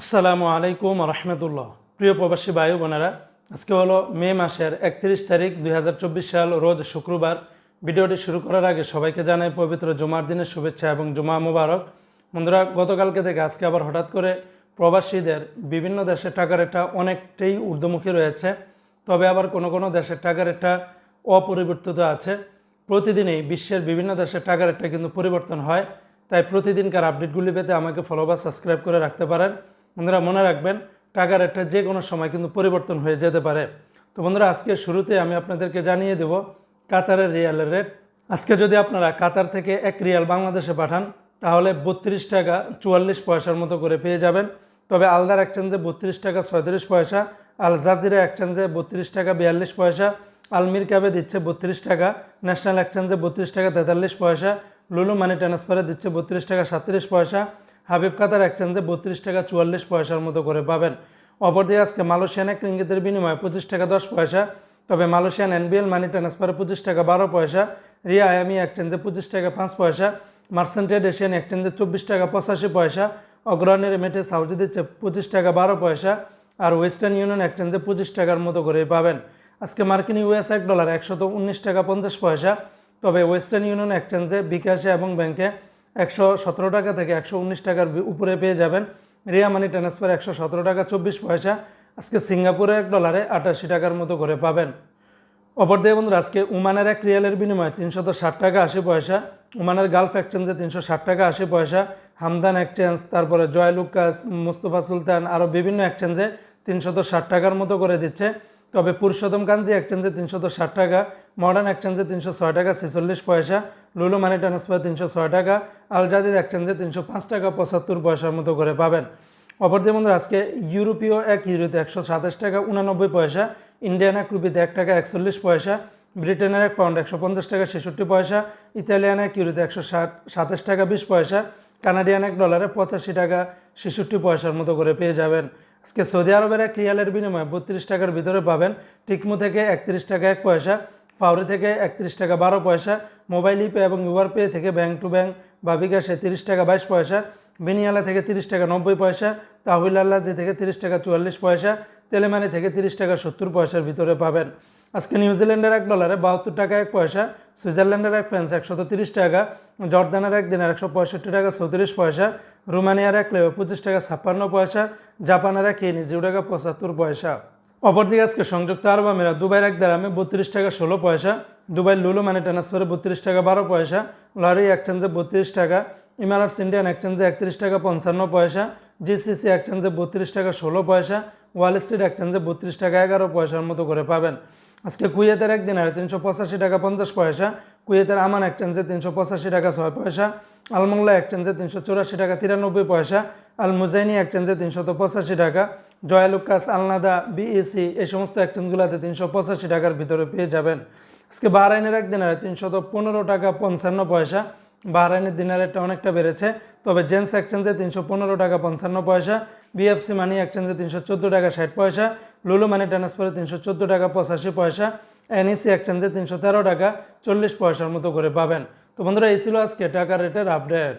আসসালামু আলাইকুম রহমতুল্লাহ প্রিয় প্রবাসী বায়ু বোনেরা, আজকে হলো মে মাসের একত্রিশ তারিখ দুই হাজার চব্বিশ সাল, রোজ শুক্রবার। ভিডিওটি শুরু করার আগে সবাইকে জানাই পবিত্র জুমার দিনের শুভেচ্ছা এবং জুমা মুবারক। বন্ধুরা, গতকালকে থেকে আজকে আবার হঠাৎ করে প্রবাসীদের বিভিন্ন দেশের টাকার রেটটা অনেকটাই ঊর্ধ্বমুখী রয়েছে। তবে আবার কোনো কোনো দেশের টাকার রেটটা অপরিবর্তিত আছে। প্রতিদিনই বিশ্বের বিভিন্ন দেশের টাকার একটা কিন্তু পরিবর্তন হয়। তাই প্রতিদিনকার আপডেটগুলি পেতে আমাকে ফলো বা সাবস্ক্রাইব করে রাখতে পারেন। বন্ধুরা, মনে রাখবেন, টাকার রেটটা যে কোনো সময় কিন্তু পরিবর্তন হয়ে যেতে পারে। তো বন্ধুরা আজকে শুরুতে আমি আপনাদেরকে জানিয়ে দেব কাতারের রিয়ালের রেট। আজকে যদি আপনারা কাতার থেকে এক রিয়াল বাংলাদেশে পাঠান, তাহলে বত্রিশ টাকা চুয়াল্লিশ পয়সার মতো করে পেয়ে যাবেন। তবে আলদার এক্সচেঞ্জে বত্রিশ টাকা ছয়ত্রিশ পয়সা, আল জাজিরা এক্সচেঞ্জে বত্রিশ টাকা বিয়াল্লিশ পয়সা আলমির ক্যাবে দিচ্ছে বত্রিশ টাকা, ন্যাশনাল এক্সচেঞ্জে বত্রিশ টাকা তেতাল্লিশ পয়সা, লুলু মানি ট্রান্সফারে দিচ্ছে বত্রিশ টাকা সাতত্রিশ পয়সা হাবিব কাতার এক্সচেঞ্জে বত্রিশ টাকা চুয়াল্লিশ পয়সার মতো করে পাবেন। অপরদিকে আজকে মালয়েশিয়ান এক রিঙ্গিতের বিনিময়ে পঁচিশ টাকা দশ পয়সা, তবে মালয়েশিয়ান এনবিএল মানি ট্রান্সফারে পঁচিশ টাকা বারো পয়সা, রিয়া আয়ামি এক্সচেঞ্জে পঁচিশ টাকা পাঁচ পয়সা মার্সেন্টেড এশিয়ান এক্সচেঞ্জে চব্বিশ টাকা পঁচাশি পয়সা, অগ্রণী রেমিটে সাউদি দিচ্ছে পঁচিশ টাকা বারো পয়সা, আর ওয়েস্টার্ন ইউনিয়ন এক্সচেঞ্জে পঁচিশ টাকার মতো করে পাবেন। আজকে মার্কিন ইউএস এক ডলার একশত উনিশ টাকা পঞ্চাশ পয়সা, তবে ওয়েস্টার্ন ইউনিয়ন এক্সচেঞ্জে বিকাশে এবং ব্যাংকে একশো সতেরো টাকা থেকে একশো উনিশ টাকার উপরে পেয়ে যাবেন। রিয়া মানি ট্রান্সফার একশো সতেরো টাকা, চব্বিশ পয়সা। আজকে সিঙ্গাপুরে এক ডলারে আটাশি টাকার মতো করে পাবেন। অপরদিকে বন্ধুরা, আজকে উমানের এক রিয়ালের বিনিময়ে তিনশত ষাট টাকা আশি পয়সা। উমানের গালফ এক্সচেঞ্জে তিনশো ষাট টাকা আশি পয়সা। হামদান এক্সচেঞ্জ তারপরে জয় লুকাস, মুস্তফা সুলতান আরও বিভিন্ন এক্সচেঞ্জে তিনশত ষাট টাকার মতো করে দিচ্ছে। তবে পুরুষোত্তম কাঞ্জি এক্সচেঞ্জে তিনশত ষাট টাকা মডার্ন এক্সচেঞ্জে তিনশো ছয় টাকা, ছেচল্লিশ পয়সা। লুলু মানি ট্রান্সফার তিনশো ছয় টাকা। আল জাদিদ এক্সচেঞ্জে তিনশো পাঁচ টাকা, পঁচাত্তর পয়সার মতো করে পাবেন। অপরদিকে বন্ধুরা, আজকে ইউরোপীয় এক ইউরোতে একশো সাতাশ টাকা, উনানব্বই পয়সা। ইন্ডিয়ান এক রুপিতে এক টাকা, একচল্লিশ পয়সা। ব্রিটেনের এক পাউন্ড একশো পঞ্চাশ টাকা, ছেষট্টি পয়সা। ইতালিয়ান এক ইউরোতে একশো ষাট, সাতাশ টাকা, বিশ পয়সা। কানাডিয়ান এক ডলারে পঁচাশি টাকা, ছেষট্টি পয়সার মতো করে পেয়ে যাবেন। আজকে সৌদি আরবের এক রিয়ালের বিনিময়ে বত্রিশ টাকার ভিতরে পাবেন। টিকমু থেকে একত্রিশ টাকা, এক পয়সা। ফাউরি থেকে একত্রিশ টাকা বারো পয়সা, মোবাইল ইপে এবং ইউআর পে থেকে ব্যাংক টু ব্যাংক বা বিকাশে তিরিশ টাকা বাইশ পয়সা, বিনিয়ালা থেকে তিরিশ টাকা নব্বই পয়সা তাহুল আল্লাজি থেকে তিরিশ টাকা চুয়াল্লিশ পয়সা, তেলেমানি থেকে তিরিশ টাকা সত্তর পয়সার ভিতরে পাবেন। আজকে নিউজিল্যান্ডের এক ডলারে বাহাত্তর টাকা এক পয়সা, সুইজারল্যান্ডের এক ফ্রান্স একশত তিরিশ টাকা, জর্দানের এক দিনের একশো পঁয়ষট্টি টাকা চৌত্রিশ পয়সা, রোমানিয়ার এক লেও পঁচিশ টাকা ছাপ্পান্ন পয়সা, জাপানের এক ইনি জিরো টাকা পঁচাত্তর পয়সা। অপরদিকে আজকে সংযুক্ত আরব আমিরাত, দুবাইয়ের এক দারামে বত্রিশ টাকা ষোলো পয়সা দুবাই লুলু মানে ট্রান্সফারে বত্রিশ টাকা বারো পয়সা, লরি এক্সচেঞ্জে বত্রিশ টাকা ইমারাটস ইন্ডিয়ান এক্সচেঞ্জে একত্রিশ টাকা পঞ্চান্ন পয়সা জিসিসি এক্সচেঞ্জে বত্রিশ টাকা ষোলো পয়সা ওয়াল স্ট্রিট এক্সচেঞ্জে বত্রিশ টাকা এগারো পয়সার মতো করে পাবেন। আজকে কুয়েতের একদিন আর তিনশো পঁচাশি টাকা পঞ্চাশ পয়সা, কুয়েতের আমান এক্সচেঞ্জে তিনশো পঁচাশি টাকা ছয় পয়সা, আলমংলা এক্সচেঞ্জে তিনশো চুরাশি টাকা তিরানব্বই পয়সা আল মুজাইনি এক্সচেঞ্জে তিনশত পঁচাশি টাকা জয়ালুকাস আলনাদা বিএসি এই সমস্ত এক্সচেঞ্জগুলোতে তিনশো পঁচাশি টাকার ভিতরে পেয়ে যাবেন। আজকে বাহরাইনের এক দিনারে তিনশত পনেরো টাকা পঞ্চান্ন পয়সা। বাহরাইনের দিনারেরটা অনেকটা বেড়েছে, তবে জেন্স এক্সচেঞ্জে তিনশো পনেরো টাকা পঞ্চান্ন পয়সা বিএফসি মানি এক্সচেঞ্জে তিনশো চোদ্দ টাকা ষাট পয়সা, লুলু মানি ট্রান্সফারে তিনশো চোদ্দ টাকা পঁচাশি পয়সা এনইসি এক্সচেঞ্জে তিনশো তেরো টাকা চল্লিশ পয়সার মতো করে পাবেন। তো বন্ধুরা, এই ছিল আজকে টাকার রেটের আপডেট।